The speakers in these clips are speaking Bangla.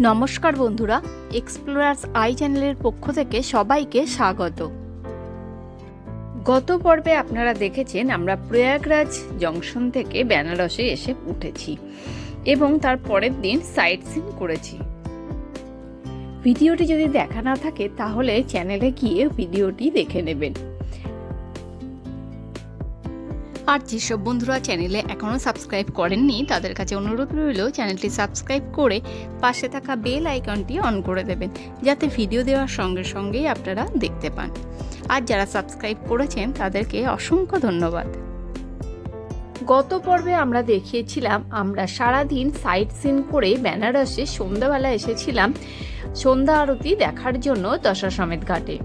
নমস্কার বন্ধুরা এক্সপ্লোরার্স আই চ্যানেলের পক্ষ থেকে সবাইকে স্বাগত। গত পর্বে আপনারা দেখেছেন আমরা প্রয়াগরাজ জংশন থেকে বেনারসে এসে উঠেছি এবং তার পরের দিন সাইট সিন করেছি। ভিডিওটি যদি দেখা না থাকে তাহলে চ্যানেলে গিয়ে ভিডিওটি দেখে নেবেন। আর যেসব বন্ধুরা চ্যানেলে এখনও সাবস্ক্রাইব করেননি, তাদের কাছে অনুরোধ রইল চ্যানেলটি সাবস্ক্রাইব করে পাশে থাকা বেল আইকনটি অন করে দেবেন, যাতে ভিডিও দেওয়ার সঙ্গে সঙ্গেই আপনারা দেখতে পান। আর যারা সাবস্ক্রাইব করেছেন, তাদেরকে অসংখ্য ধন্যবাদ। গত পর্বে আমরা দেখিয়েছিলাম, আমরা সারাদিন সাইট সিন করে বেনারসে সন্ধ্যাবেলা এসেছিলাম সন্ধ্যা আরতি দেখার জন্য দশাসমেত ঘাটে।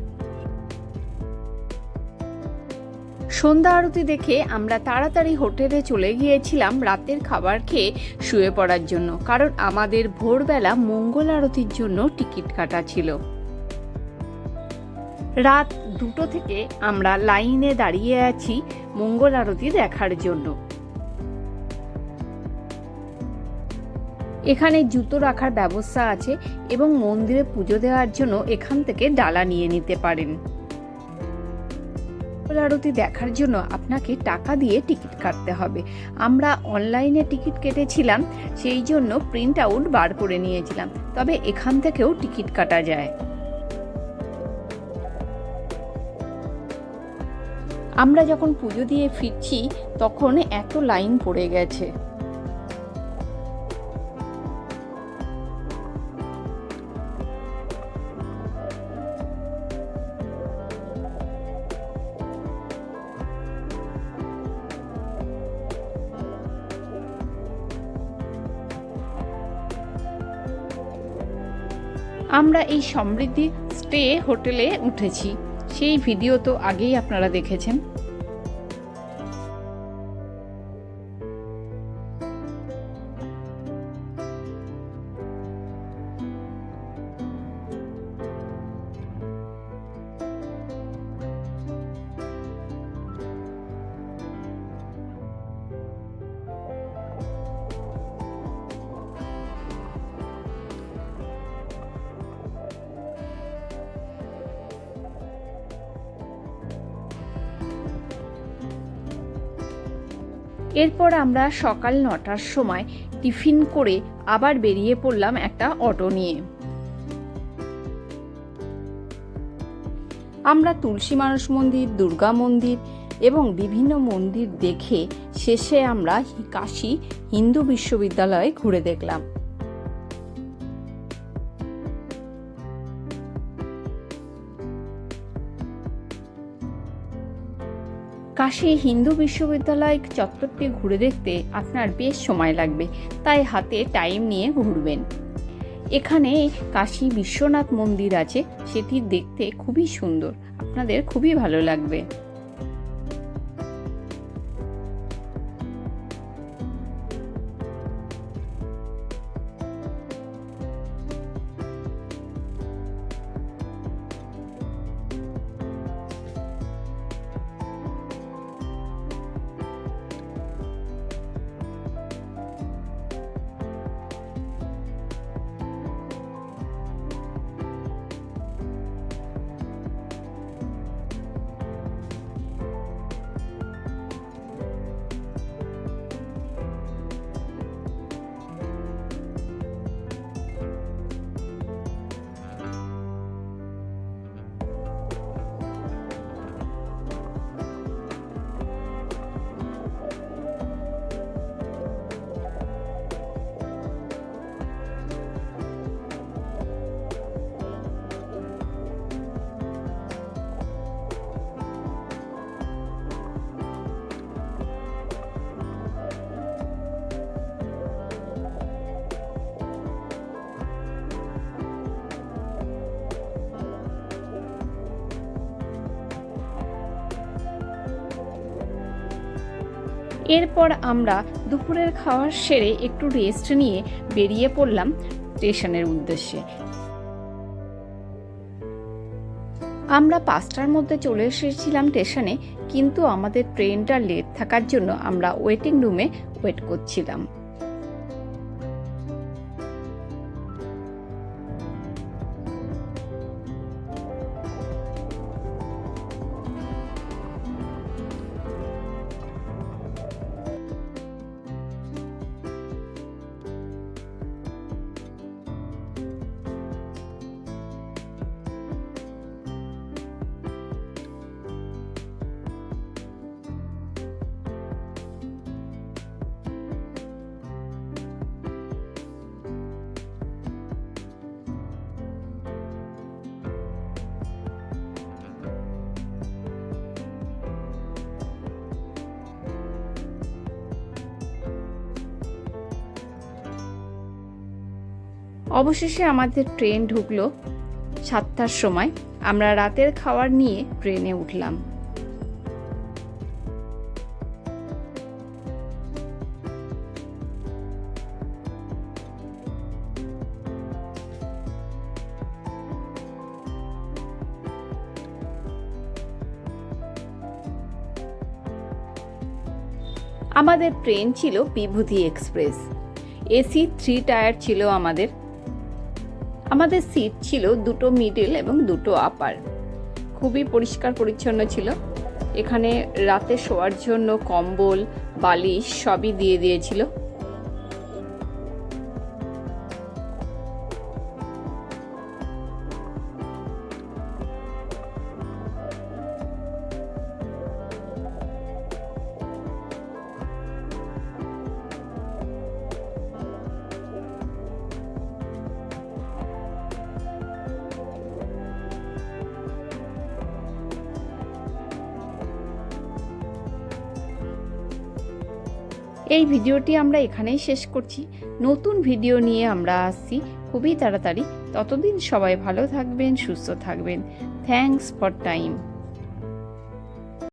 সন্ধ্যা আরতি দেখে আমরা তাড়াতাড়ি হোটেলে চলে গিয়েছিলাম রাতের খাবার খেয়ে শুয়ে পড়ার জন্য, কারণ আমাদের ভোরবেলা মঙ্গল আরতির জন্য টিকিট কাটা ছিল। রাত দুটো থেকে আমরা লাইনে দাঁড়িয়ে আছি মঙ্গল আরতি দেখার জন্য। এখানে জুতো রাখার ব্যবস্থা আছে এবং মন্দিরে পুজো দেওয়ার জন্য এখান থেকে ডালা নিয়ে নিতে পারেন। মঙ্গল আরতি দেখার জন্য আপনাকে টাকা দিয়ে টিকিট কাটতে হবে। আমরা অনলাইনে টিকিট কেটেছিলাম, সেই জন্য প্রিন্ট আউট বার করে নিয়েছিলাম। তবে এখান থেকেও টিকিট কাটা যায়। আমরা যখন পুজো দিয়ে ফিরছি, তখন এত লাইন পড়ে গেছে। আমরা এই সমৃদ্ধি স্টে হোটেলে উঠেছি। সেই ভিডিও তো আগেই আপনারা দেখেছেন। এরপর আমরা সকাল নটার সময় টিফিন করে আবার বেরিয়ে পড়লাম একটা অটো নিয়ে। আমরা তুলসী মানস মন্দির, দুর্গা মন্দির এবং বিভিন্ন মন্দির দেখে শেষে আমরা কাশী হিন্দু বিশ্ববিদ্যালয়ে ঘুরে দেখলাম। কাশী হিন্দু বিশ্ববিদ্যালয় চত্বরটি ঘুরে দেখতে আপনার বেশ সময় লাগবে। তাই হাতে টাইম নিয়ে ঘুরবেন। এখানে কাশী বিশ্বনাথ মন্দির আছে, সেটি দেখতে খুবই সুন্দর। আপনাদের খুবই ভালো লাগবে। এরপর আমরা দুপুরের খাওয়ার সেরে একটু রেস্ট নিয়ে বেরিয়ে পড়লাম স্টেশনের উদ্দেশ্যে। আমরা পাঁচটার মধ্যে চলে এসেছিলাম স্টেশনে, কিন্তু আমাদের ট্রেনটা লেট থাকার জন্য আমরা ওয়েটিং রুমে ওয়েট করছিলাম। অবশেষে আমাদের ট্রেন ঢুকলো সাতটার সময়। আমরা রাতের খাবার নিয়ে ট্রেনে উঠলাম। আমাদের ট্রেন ছিল Bibhuti express. AC, three tier ছিল আমাদের। আমাদের সিট ছিল দুটো মিডিল এবং দুটো আপার খুবই পরিষ্কার পরিচ্ছন্ন ছিল। এখানে রাতে শোয়ার জন্য কম্বল, বালিশ সবই দিয়ে দিয়েছিল। এই ভিডিওটি আমরা এখানেই শেষ করছি। নতুন ভিডিও নিয়ে আমরা আসছি। খুবই তাড়াতাড়ি। ততদিন সবাই ভালো থাকবেন, সুস্থ থাকবেন। Thanks for time